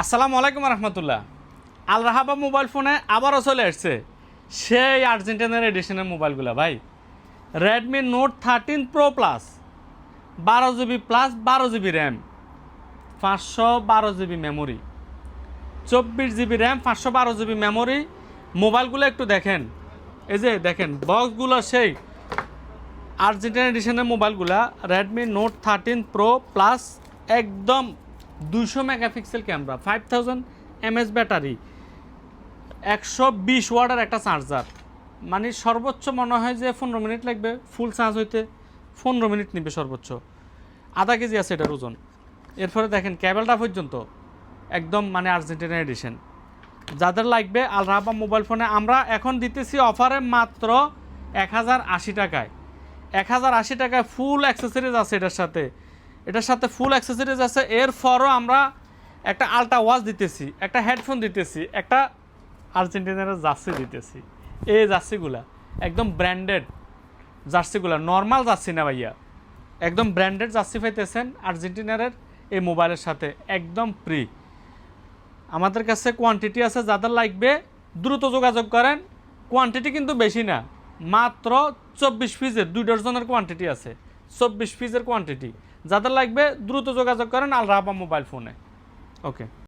আসসালামু আলাইকুম রহমতুল্লাহ। আল রাহাবা মোবাইল ফোনে আবারও চলে আসছে। সেই আর্জেন্টিনার এডিশনের মোবাইলগুলো, ভাই। Redmi Note thirteen Pro Plus বারো জিবি প্লাস বারো জিবি র্যাম পাঁচশো বারো জিবি মেমোরি চব্বিশ জিবি র্যাম পাঁচশো বারো জিবি মেমোরি মোবাইলগুলো একটু দেখেন। এই যে দেখেন বক্সগুলো সেই আর্জেন্টিনা এডিশনের মোবাইলগুলা Redmi Note thirteen Pro Plus একদম দুশো megapixel camera five thousand MS battery, একশো বিশ ওয়ার্ডের একটা চার্জার মানে সর্বোচ্চ মনে হয় যে পনেরো মিনিট লাগবে ফুল চার্জ হইতে পনেরো মিনিট নিবে সর্বোচ্চ। আধা কেজি আছে এটার ওজন। এরপরে দেখেন ক্যাবেলটা পর্যন্ত একদম মানে আর্জেন্টিনা এডিশন যাদের লাগবে আল রাহাবা মোবাইল ফোনে আমরা এখন দিতেছি অফারে মাত্র এক হাজার আশি টাকায়। এক হাজার আশি টাকায় ফুল অ্যাক্সেসরিজ আছে এটার সাথে। এটার সাথে ফুল অ্যাক্সেসরিজ আছে। এরপরও আমরা একটা আলট্রা ওয়াচ দিতেছি, একটা হেডফোন দিতেছি, একটা আর্জেন্টিনার জার্সি দিতেছি। এই জার্সিগুলা একদম ব্র্যান্ডেড জার্সিগুলা নর্মাল জার্সি না ভাইয়া। একদম ব্র্যান্ডেড জার্সি পাইতেছেন আর্জেন্টিনারের এই মোবাইলের সাথে, একদম ফ্রি আমাদের কাছে কোয়ান্টিটি আছে, যাদের লাগবে দ্রুত যোগাযোগ করেন। কোয়ান্টিটি কিন্তু বেশি না, মাত্র চব্বিশ পিসের দুই ডজনের কোয়ান্টিটি আছে। চব্বিশ পিসের কোয়ান্টিটি যাদের লাগবে দ্রুত যোগাযোগ করেন আল রাহাবা মোবাইল ফোনে ওকে